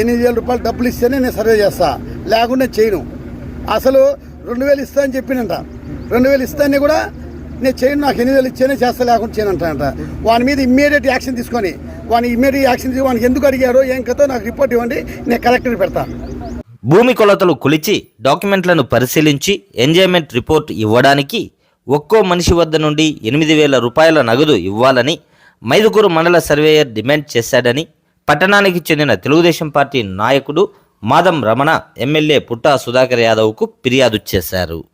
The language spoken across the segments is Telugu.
ఎనిమిది వేల రూపాయలు డబ్బులు ఇస్తేనే నేను సర్వే చేస్తా. లేకుండా చేయను. అసలు రెండు వేలు ఇస్తా అని చెప్పినంట. రెండు వేలు ఇస్తానే కూడా నేను చేయను. నాకు ఎనిమిది వేలు ఇచ్చేనే చేస్తా లేకుండా చేయనంటానంట వాని మీద ఇమ్మీడియట్ యాక్షన్ తీసుకొని వాని ఇమ్మీడియట్ యాక్షన్ తీసుకుని వానికి ఎందుకు అడిగారో ఏం కథో నాకు రిపోర్ట్ ఇవ్వండి. నేను కలెక్టర్ పెడతా. భూమి కొలతలు కొలిచి డాక్యుమెంట్లను పరిశీలించి ఎంజాయ్మెంట్ రిపోర్ట్ ఇవ్వడానికి ఒక్కో మనిషి వద్ద నుండి ఎనిమిది వేల రూపాయల నగదు ఇవ్వాలని మైదుకూరు మండల సర్వేయర్ డిమాండ్ చేశాడని పట్టణానికి చెందిన తెలుగుదేశం పార్టీ నాయకుడు మాదం రమణ ఎమ్మెల్యే పుట్టా సుధాకర్ యాదవ్కు ఫిర్యాదు చేశారు.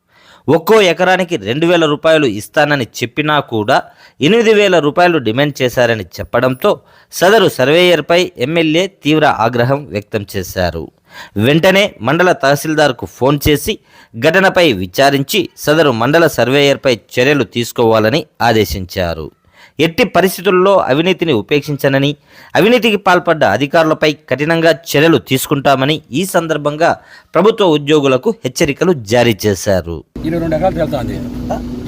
ఒక్కో ఎకరానికి రెండు వేల రూపాయలు ఇస్తానని చెప్పినా కూడా ఎనిమిది వేల రూపాయలు డిమాండ్ చేశారని చెప్పడంతో సదరు సర్వేయర్పై ఎమ్మెల్యే తీవ్ర ఆగ్రహం వ్యక్తం చేశారు. వెంటనే మండల తహసీల్దార్కు ఫోన్ చేసి ఘటనపై విచారించి సదరు మండల సర్వేయర్పై చర్యలు తీసుకోవాలని ఆదేశించారు. ఎట్టి పరిస్థితుల్లో అవినీతిని ఉపేక్షించనని అవినీతికి పాల్పడ్డ అధికారులపై కఠినంగా చర్యలు తీసుకుంటామని ఈ సందర్భంగా ప్రభుత్వ ఉద్యోగులకు హెచ్చరికలు జారీ చేశారు. ఇరవై రెండు ఎకరాలు వెళ్తాంది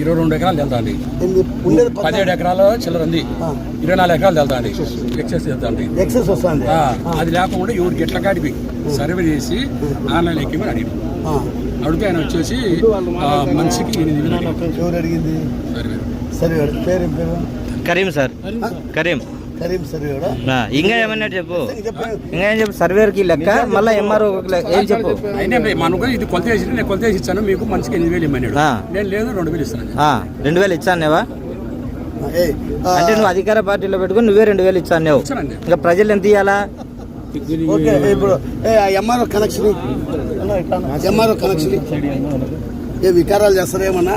ఇరవై రెండు ఎకరాలు వెళ్తాంది ఉండేది పదిహేడు ఎకరాలు చిల్లర ఉంది. ఇరవై నాలుగు ఎకరాలు వెళ్తాంది ఎక్సెస్ వెళ్తాంది ఎక్సెస్ వస్తుంది. ఆ, అది లేకుండా ఎవరికి ఎట్లా కాడిపి సర్వే చేసి ఆన్లైన్ ఎక్కిమని అడిగి అడిగితే ఆయన వచ్చేసి మనిషికి ఎనిమిది వేలు. అడిగింది? సరే పేరు ఏం పేరు? కరీం సార్. కరీం కరీం. సరే ఇంకా ఏమన్నా చెప్పు. ఇంకా ఏం చెప్పు సర్వేర్కి లెక్క మళ్ళీ ఎంఆర్ఓ ఏం చెప్పు? మనకు ఇది కొలత వేసి నేను కొలత వేసి ఇచ్చాను మీకు మనిషికి ఎనిమిది వేలు ఇమ్మన్నాడు. నేను లేదు రెండు వేలు ఇస్తాను ఆ, రెండు వేలు ఇచ్చానేవా అంటే నువ్వు అధికార పార్టీలో పెట్టుకుని నువ్వే రెండు వేలు ఇచ్చాను ఇంకా ప్రజలు ఎంత ఇవ్వాలా ఓకే ఇప్పుడు ఎంఆర్ఓ కనెక్షన్. MRO connection. ఏ వికారాలు చేస్తారేమన్నా?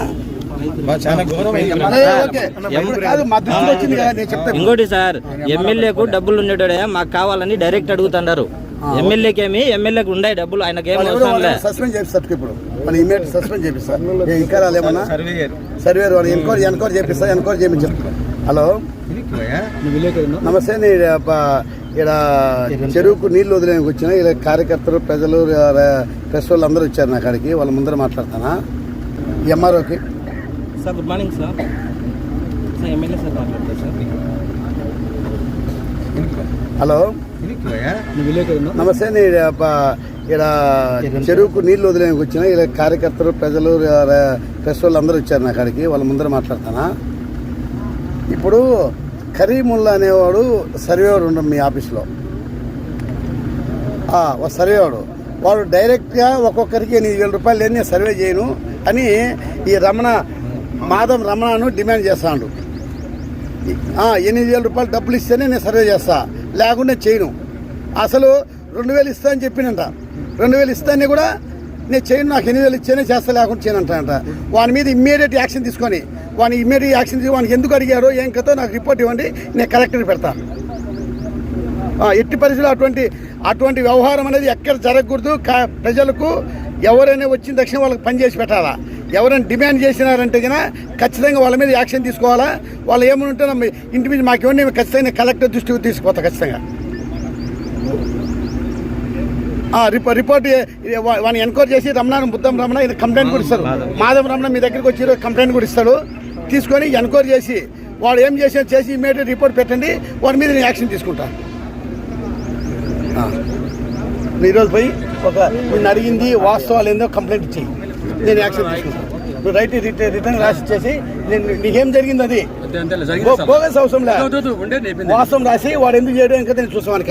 ఇంకోటి సార్ ఎమ్మెల్యేకు డబ్బులు ఉండేటోడే మాకు కావాలని డైరెక్ట్ అడుగుతున్నారు. ఎమ్మెల్యేకి ఏమి ఎమ్మెల్యేకి ఉన్నాయి డబ్బులు ఆయనకేం అవసరం లే. సస్పెండ్ చేపిస్తారు ఇప్పుడు? మన ఇమీడియట్ సస్పెండ్ చేపిస్తారు. ఏమన్నా సర్వేర్ వాళ్ళు ఎన్క్వైరీ ఎన్క్వైరీ చేపిస్తారు ఎన్క్వైరీ చేయించారు హలో? నమస్తే ఈడ చెరువుకు నీళ్ళు వదిలేనికి వచ్చిన ఇలా కార్యకర్తలు ప్రజలు ప్రెస్ వాళ్ళు అందరూ వచ్చారు నా కాడికి. వాళ్ళ ముందర మాట్లాడతానా? ఎంఆర్ఓకి? Sir good morning sir sir MLA sir మాట్లాడతారు సార్ హలో. నమస్తే నేను ఈడ చెరువుకు నీళ్ళు వదిలేనికి వచ్చిన. ఇలా కార్యకర్తలు ప్రజలు ప్రెస్ వాళ్ళు అందరూ వచ్చారు నా కాడికి. వాళ్ళ ముందర మాట్లాడతానా? ఇప్పుడు కరీముల్లా అనేవాడు సర్వేవాడు ఉండడు మీ ఆఫీస్లో. సర్వేవాడు. వాడు డైరెక్ట్గా ఒక్కొక్కరికి ఎనిమిది వేల రూపాయలు లేని నేను సర్వే చేయను అని ఈ రమణ మాధవ్ రమణను డిమాండ్ చేస్తాడు. ఎనిమిది వేల రూపాయలు డబ్బులు ఇస్తేనే నేను సర్వే చేస్తా. లేకుండా చేయను. అసలు రెండు వేలు ఇస్తా అని చెప్పినంట. రెండు వేలు ఇస్తానే కూడా నేను చేయను. నాకు ఎనిమిది వేలు ఇచ్చేనే చేస్తా లేకుండా చేయనంటానంట వాని మీద ఇమ్మీడియట్ యాక్షన్ తీసుకొని వాని ఇమ్మీడియట్ యాక్షన్ తీసుకొని వానికి ఎందుకు అడిగారో ఏం కథో నాకు రిపోర్ట్ ఇవ్వండి. నేను కలెక్టర్ పెడతా. ఎట్టి పరిస్థితులు అటువంటి అటువంటి వ్యవహారం అనేది ఎక్కడ జరగకూడదు. కా- ప్రజలకు ఎవరైనా వచ్చిన దక్షిణ వాళ్ళకి పనిచేసి పెట్టాలా? ఎవరైనా డిమాండ్ చేసినారంటే కనుక ఖచ్చితంగా వాళ్ళ మీద యాక్షన్ తీసుకోవాలా? వాళ్ళు ఏమని ఉంటే ఇంటి మీద మాకు ఇవ్వండి మేము ఖచ్చితంగా కలెక్టర్ దృష్టికి తీసుకుపోతా ఖచ్చితంగా. రిపోర్ట్ ఏ- ఏ- వా- వాడిని ఎన్క్వైరీ చేసి రమణ బుద్ధం రమణ ఇది కంప్లైంట్ కూడా ఇస్తారు. మాధవ. రమణ మీ దగ్గరికి వచ్చి కంప్లైంట్ కూడా ఇస్తాడు. తీసుకొని ఎన్క్వైరీ చేసి వాడు ఏం చేసి చేసి ఇమీడియట్ రిపోర్ట్ పెట్టండి. వాడి మీద నేను యాక్షన్ తీసుకుంటా. ఈరోజు పోయి ఒక నిన్ను అడిగింది వాస్తవాలు ఏందో కంప్లైంట్ ఇచ్చేయి. నేను యాక్షన్ తీసుకుంటాను రైట్ రిటర్న్ రాసి ఇచ్చేసి నేను నీకేం జరిగింది అది. బోగస్ అవసరం లే వద్దు, వద్దు, ఉండే చెప్పింది వాస్తవం రాసి వాడు ఎందుకు చేయడం ఇంకా నేను చూసాను